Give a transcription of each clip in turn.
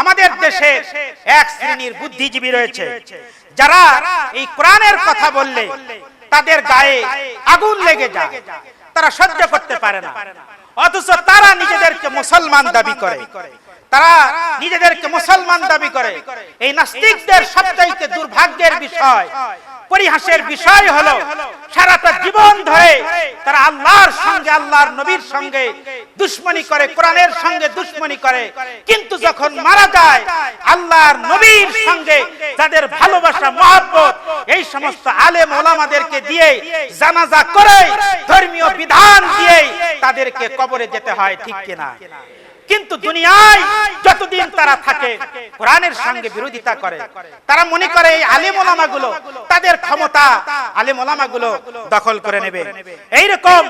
আমাদের দেশে এক শ্রেণির বুদ্ধিজীবী রয়েছে। যারা এই কোরআনের কথা বললে তাদের গায়ে আগুন লেগে যায়। তারা সহ্য করতে পারে না। অথচ তারা নিজেদেরকে মুসলমান দাবি করে। তারা নিজেদেরকে মুসলমান দাবি করে। এই নাস্তিকদের সবচাইতে দুর্ভাগ্যের বিষয় পরিহাসের বিষয় হলো সারাটা জীবন ধরে তারা আল্লাহর সঙ্গে আল্লাহর নবীর সঙ্গে দুশ্মনী করে কোরআনের সঙ্গে দুশ্মনী করে। কিন্তু যখন মারা যায় আল্লাহর নবীর সঙ্গে যাদের ভালোবাসা মহাব্বত এই সমস্ত আলেম ওলামাদেরকে দিয়ে জানাজা করে ধর্মীয় বিধান দিয়ে তাদেরকে কবরে যেতে হয় ঠিক কিনা? কিন্তু দুনিয়ায় যতদিন তারা থাকে কোরআনের সঙ্গে বিরোধিতা করে। তারা মনে করে এই আলিম ওলামাগুলো তাদের ক্ষমতা আলিম ওলামাগুলো দখল করে নেবে। এইরকম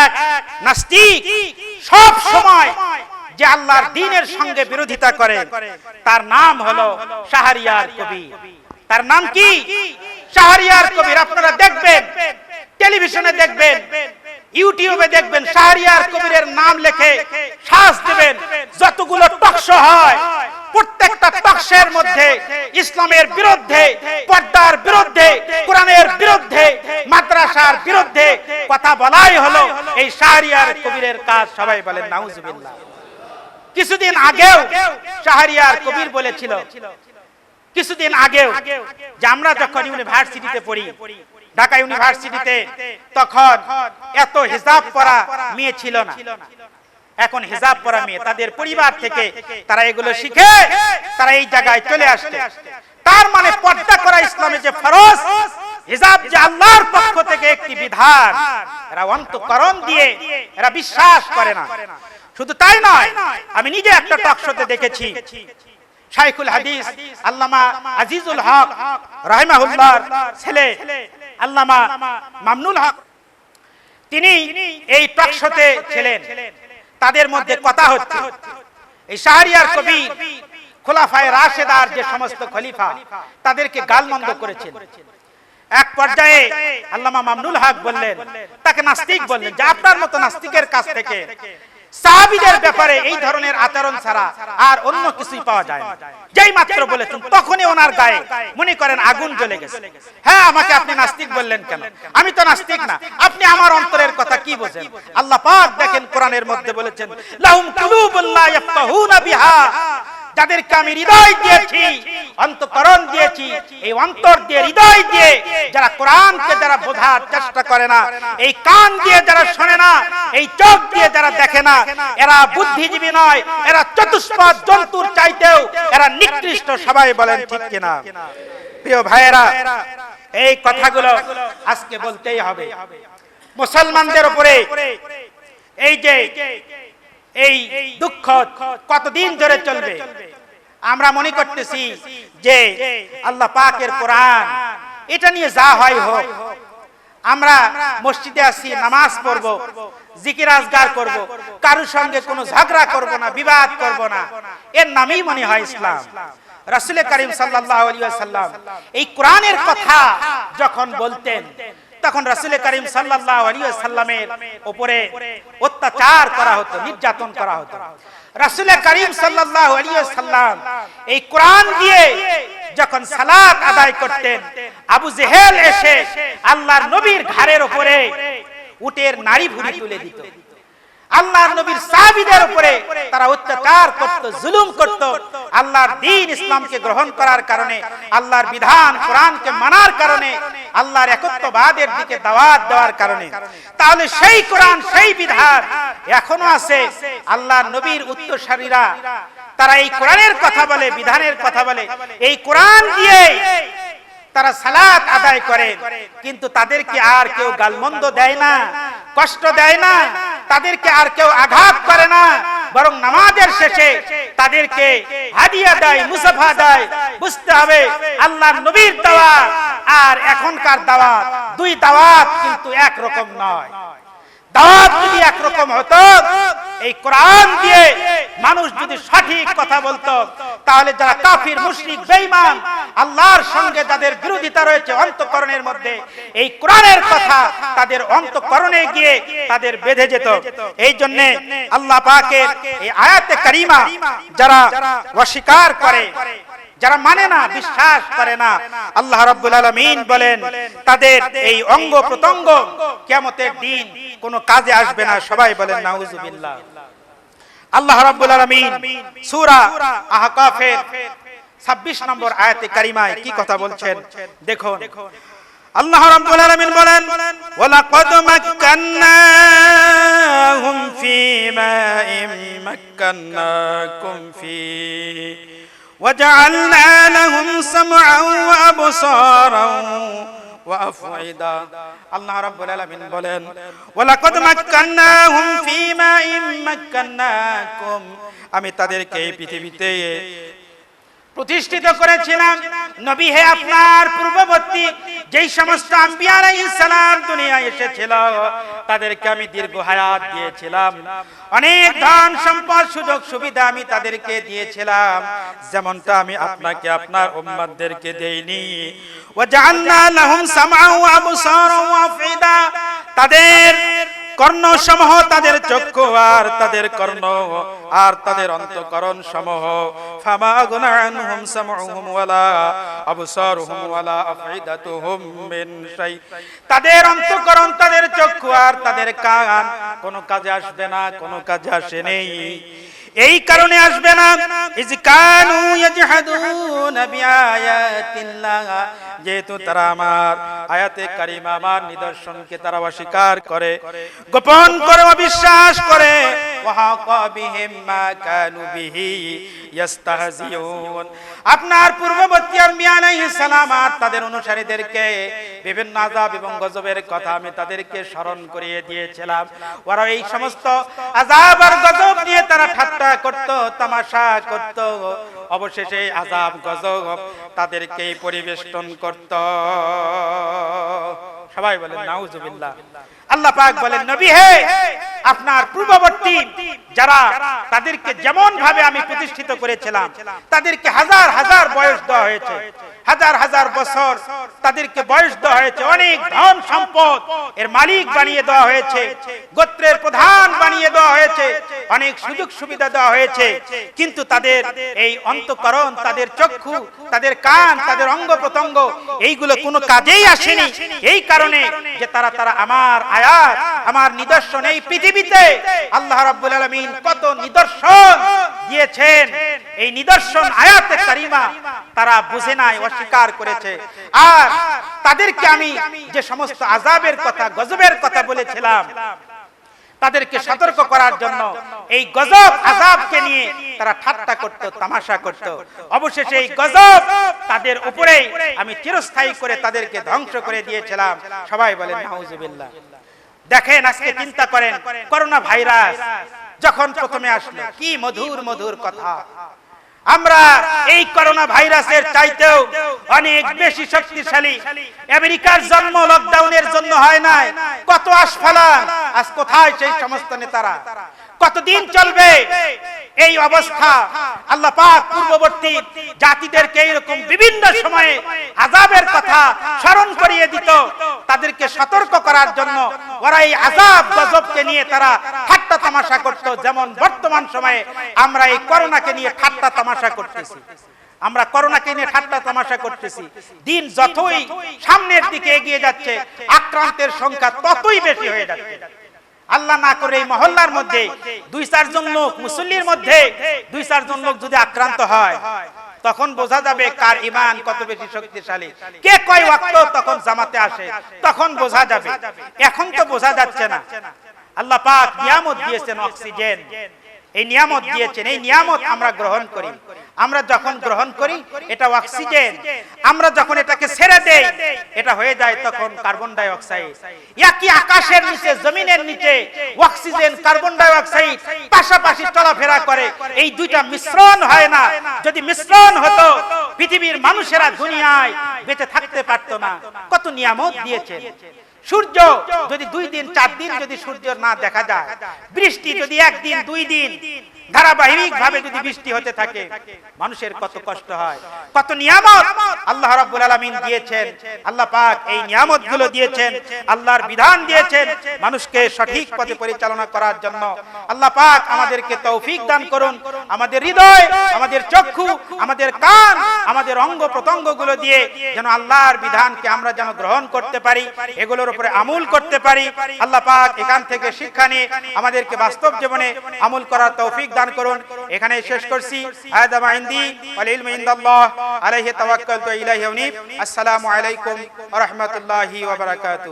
এক নাস্তিক সব সময় যে আল্লাহর দিনের সঙ্গে বিরোধিতা করে তার নাম হলো শাহরিয়ার কবি। তার নাম কি? শাহরিয়ার কবির আপনারা দেখবেন। টেলিভিশনে দেখবেন। ইউটিউবে দেখবেন শাহরিয়ার কবিরের নাম লেখে শ্বাস দেবেন, যতগুলো টকশো হয়, প্রত্যেকটা টকশের মধ্যে ইসলামের বিরুদ্ধে, পর্দার বিরুদ্ধে, কোরআনের বিরুদ্ধে, মাদ্রাসার বিরুদ্ধে কথা বলাই হলো। এই শাহরিয়ার কবিরের কাজ সবাই বলেন, নাউজুবিল্লাহ। কিছুদিন আগেও শাহরিয়ার কবির বলেছিল, কিছুদিন আগেও যে আমরা যখন ইউনিভার্সিটিতে পড়ি ঢাকা ইউনিভার্সিটিতে তখন এত হিজাব পরা মেয়ে ছিল না। এখন হিজাব পরা মেয়ে, তাদের পরিবার থেকে তারা এগুলো শিখে তারা এই জায়গায় চলে আসছে। তার মানে পর্দা করা ইসলামে যে ফরজ, হিজাব যে আল্লাহর পক্ষ থেকে একটি বিধান, এরা অন্তকরণ দিয়ে এরা বিশ্বাস করে না। শুধু তাই নয়, আমি নিজে একটা টক শোতে দেখেছি, শাইখুল হাদিস আল্লামা আজিজুল হক রাহিমাহুল্লাহর ছেলে আল্লামা মামনুল হক। তিনি এই টক ছিলেন। তাদের মধ্যে কথা হচ্ছে। এই শাহরিয়ার কবি খোলাফায় রাশেদার যে সমস্ত খলিফা, তাদেরকে গালমন্দ করেছেন। এক পর্যায়ে আল্লামা মামনুল হক বললেন, তাকে নাস্তিক বললেন, যে আপনার মতো নাস্তিকের কাছ থেকে সাহাবিদের ব্যাপারে এই ধরনের আচরণ ছাড়া আর অন্য কিছুই পাওয়া যায় না। যেই মাত্র বলেছেন, তখনই ওনার গায়ে মনে করেন আগুন জ্বলে গেছে। হ্যাঁ আমাকে আপনি নাস্তিক বললেন কেন? আমি তো নাস্তিক না। আপনি আমার অন্তরের কথা কি বোঝেন? আল্লাহ পাক দেখেন কোরআনের মধ্যে বলেছেন, লাহুম কুলুবুল্লাহ ইয়াফকাহুনা বিহা। যাদেরকে আমি হৃদয় দিয়েছি অন্তকরণ দিয়েছি, এই অন্তর দিয়ে, হৃদয় দিয়ে যারা কোরআনকে যারা বোঝার চেষ্টা করে না, এই কান দিয়ে যারা শোনে না, এই চোখ দিয়ে যারা দেখে না, এরা বুদ্ধিজীবী নয়, এরা চতুষ্পদ জন্তুর চাইতেও এরা নিকৃষ্ট সবাই বলেন ঠিক কিনা। প্রিয় ভাইয়েরা, এই কথাগুলো আজকে বলতেই হবে। মুসলমানদের উপরে এই যে, এই দুঃখ কতদিন ধরে চলবে? আমরা মনে করতেছি যে আল্লাহ পাকের কোরআন, এটা নিয়ে যা হয় হোক, আমরা মসজিদে আসি, নামাজ পড়ব, জিকির আজগার করব, কারোর সঙ্গে কোনো ঝগড়া করব না, বিবাদ করব না। এর নামই মনে হয় ইসলাম। রাসুল করিম ওয়াসাল্লাম এই কোরআনের কথা যখন বলতেন, তখন রাসুল করিম সাল্লাল্লাহু আলাইহি সাল্লামের উপরে অত্যাচার করা হতো, নির্যাতন করা হতো। রাসুল করিম সাল্লাম এই কোরআন দিয়ে যখন সালাত আদায় করতেন, আবু জেহেল এসে আল্লাহর নবীর ঘাড়ের ওপরে উটের নারী ভুড়ি তুলে দিত। আল্লাহর নবীর সাহাবীদের উপরে তারা অত্যাচার করত, জুলুম করত। আল্লাহর দ্বীন ইসলামকে গ্রহণ করার কারণে, আল্লাহর বিধান কোরআনকে মানার কারণে, আল্লাহর একত্ববাদের দিকে দাওয়াত দেওয়ার কারণে। তাহলে সেই কোরআন, সেই বিধান এখনও আছে। আল্লাহর নবীর উত্তরসারীরা তারা এই কোরআনের কথা বলে, বিধানের কথা বলে। এই কোরআন দিয়ে তারা সালাত আদায় করে। কিন্তু তাদেরকে আর কেউ গালমন্দ দেয় না, কষ্ট দেয় না। তাদেরকে আর কেউ আঘাত করে না। বরং নামাজের শেষে তাদেরকে হাদিয়া দেয়, মুসাফা দেয়, বুঝতে হবে আল্লাহ নবীর দাওয়াত আর এখনকার দাওয়াত। দুই দাওয়াত কিন্তু এক রকম নয়। দাওয়াত যদি একরকম হতো, এই কোরআন দিয়ে মানুষ যদি সঠিক কথা বলতো, তাহলে যারা কাফির, মুশরিক, বেঈমান, আল্লাহর সঙ্গে যাদের বিরোধিতা রয়েছে অন্তকরণের মধ্যে, এই কোরআনের কথা তাদের অন্তকরণে গিয়ে তাদের বেঁধে যেত। এই জন্য আল্লাহ পাকের এই আয়াতে কারিমা যারা অস্বীকার করে যারা মানে না বিশ্বাস করে না আল্লাহ রাব্বুল আলামিন বলেন তাদের এই অঙ্গ প্রত্যঙ্গ কিয়ামতের দিন কোনো কাজে আসবে না সবাই বলেন নাউজুবিল্লাহ। আল্লাহ রাব্বুল আলামিন সূরা আহকাফের 26 নম্বর আয়াতে কারিমায় কি কথা বলছেন? দেখুন। আল্লাহ রাব্বুল আলামিন বলেন ওয়ালাকাদ মাক্কান্নাহুম ফীমা মাক্কান্নাকুম ফী وجعلنا لهم سمعا وابصارا وافئده আল্লাহ রাব্বুল আলামিন বলেন ওয়ালাকাদ মাক্কান্নাহুম ফীমা মাক্কান্নাকুম আমি তাদেরকে এই পৃথিবীতে প্রতিষ্ঠিত করেছিলাম নবী হে আপনার পূর্ববর্তী যেই সমস্ত আম্বিয়া আলাইহিস সালাম দুনিয়ায় এসেছিল তাদেরকে আমি দীর্ঘ হায়াত দিয়েছিলাম। অনেক ধন সম্পদ, সুযোগ, সুবিধা আমি তাদেরকে দিয়েছিলাম। যেমনটা আমি আপনাকে, আপনার উম্মাদদেরকে দেইনি। ওয়া জাআলনা লাহুম সামআ ওয়া আবসারা ওয়া ফিদা। তাদের কর্ণ সমূহ তাদের চক্ষু আর তাদের কর্ণ আর তাদের অন্তকরণ সমূহ। ফামা গুনা আনহুম সামউহুম ওয়ালা আবসারুহুম ওয়ালা আফইদাতুহুম মিন শাই। তাদের অন্তকরণ, তাদের চক্ষু আর তাদের কান। কোন কাজে আসবে না, কোন কাজে আসে নেই। এই কারণে আসবে না। যেহেতু তারা আমার আয়াতে কারিমা, আমার নিদর্শনকে তারা অস্বীকার করে, গোপন করে, অবিশ্বাস করে আপনার পূর্ববর্তী সালাম আর তাদের অনুসারীদেরকে বিভিন্ন আযাব এবং গজবের কথা আমি তাদেরকে স্মরণ করিয়ে দিয়েছিলাম। ওরা এই সমস্ত আযাব আর গজব নিয়ে তারা ঠাট্টা করত, তামাশা করত। অবশেষে আযাব, গজব তাদেরকে পরিবেষ্টন করত। সবাই বলেন, নাউজুবিল্লাহ। আল্লাহ পাক বলেন, নবী হে, আপনার পূর্ববর্তী যারা, তাদেরকে যেমন ভাবে আমি প্রতিষ্ঠিত করেছিলাম, তাদেরকে হাজার হাজার বয়স দেওয়া হয়েছে। হাজার হাজার বছর তাদেরকে বয়স দেওয়া হয়েছে, অনেক ধন সম্পদ। এর মালিক বানিয়ে দেওয়া হয়েছে, গোত্রের প্রধান বানিয়ে দেওয়া হয়েছে, অনেক সুযোগ সুবিধা দেওয়া হয়েছে। কিন্তু তাদের এই অন্তকরণ, তাদের চক্ষু, তাদের কান, তাদের অঙ্গ প্রত্যঙ্গ, এইগুলো কোনো কাজেই আসেনি। এই কারণে যে তারা তারা আমার আয়াত, আমার নিদর্শন এই পৃথিবীতে, আল্লাহ রাব্বুল আলামিন কত নিদর্শন দিয়েছেন। এই নিদর্শন আয়াতে কারিমা তারা বুঝে নাই অস্বীকার করেছে। আর তাদেরকে আমি যে সমস্ত আজাবের কথা গজবের কথা বলেছিলাম তাদেরকে সতর্ক করার জন্য এই গজব আজাবকে নিয়ে তারা ঠাট্টা করত তামাশা করত। অবশেষে এই গজব তাদের উপরে আমি চিরস্থায়ী করে তাদেরকে ধ্বংস করে দিয়েছিলাম। সবাই বলেন নাউজুবিল্লাহ। দেখেন আজকে চিন্তা করেন করোনা। ভাইরাস যখন প্রথমে আসলো কি মধুর মধুর কথা। আমরা এই করোনা ভাইরাসের চাইতেও অনেক বেশি শক্তিশালী। আমেরিকার জন্ম লকডাউনের জন্য হয় নাই। কত আসফালা আজ কোথায় সেই সমস্ত নেতারা? কতদিন চলবে? এই অবস্থা। আল্লাহ পাক পূর্ববর্তী জাতিদেরকে এরকম বিভিন্ন সময়ে আজাবের কথা স্মরণ করিয়ে দিত। তাদেরকে সতর্ক করার জন্য ওরা এই আজাব গজবকে নিয়ে তারা ঠাট্টা তামাশা করত। যেমন বর্তমান সময়ে আমরা এই করোনাকে নিয়ে ঠাট্টা তামাশা করতেছি। আমরা করোনাকে নিয়ে ঠাট্টা তামাশা করতেছি। দিন যতই সামনের দিকে এগিয়ে যাচ্ছে, আক্রান্তের সংখ্যা ততই বেশি হয়ে যাচ্ছে। আল্লাহ না করে এই মহল্লার মধ্যে দুই চারজন লোক, মুসল্লির মধ্যে দুই চারজন লোক যদি আক্রান্ত হয়, তখন বোঝা যাবে কার ইমান কত বেশি শক্তিশালী। কে কয় ওয়াক্ত তখন জামাতে আসে, তখন বোঝা যাবে। এখন তো বোঝা যাচ্ছে না। আল্লাহ পাক নিয়ামত দিয়েছেন অক্সিজেন। এই নিয়ামত দিয়েছেন, এই নিয়ামত আমরা গ্রহণ করি। আমরা যখন গ্রহণ করি, এটা অক্সিজেন। আমরা যখন এটাকে ছেড়ে দেই, এটা হয়ে যায় তখন কার্বন ডাই অক্সাইড একই আকাশের নিচে, জমিনের নিচে অক্সিজেন কার্বন ডাই অক্সাইড পাশাপাশি চলাফেরা করে। এই দুইটা মিশ্রণ হয় না। যদি মিশ্রণ হতো, পৃথিবীর মানুষেরা দুনিয়ায় বেঁচে থাকতে পারতো না। কত নিয়ামত দিয়েছে সূর্য যদি দুই দিন, চার দিন যদি সূর্য না দেখা যায়, বৃষ্টি যদি একদিন, দুই দিন ধারাবাহিক ভাবে যদি বৃষ্টি হতে থাকে মানুষের কত কষ্ট হয়। কত নিয়ামত আল্লাহ রাব্বুল আলামিন দিয়েছেন। আল্লাহ পাক এই নিয়ামতগুলো দিয়েছেন। আল্লাহর বিধান দিয়েছেন মানুষকে সঠিক পথে পরিচালনা করার জন্য। আল্লাহ পাক আমাদেরকে তৌফিক দান করুন। আমাদের হৃদয় আমাদের চক্ষু আমাদের কান আমাদের অঙ্গ প্রত্যঙ্গগুলো দিয়ে যেন আল্লাহর বিধানকে আমরা যেন গ্রহণ করতে পারি এগুলোর উপরে আমূল করতে পারি। আল্লাহ পাক এখান থেকে শিক্ষা নিয়ে আমাদেরকে বাস্তব জীবনে আমূল করার তৌফিক দান করুন। এখানে শেষ করছি। হাদা মা ইনদি ওয়াল ইলমু ইনদাল্লাহ। আলাইহি তাওয়াক্কালতু ইলাইহি উনি আসসালামু আলাইকুম ওয়া রাহমাতুল্লাহি ওয়া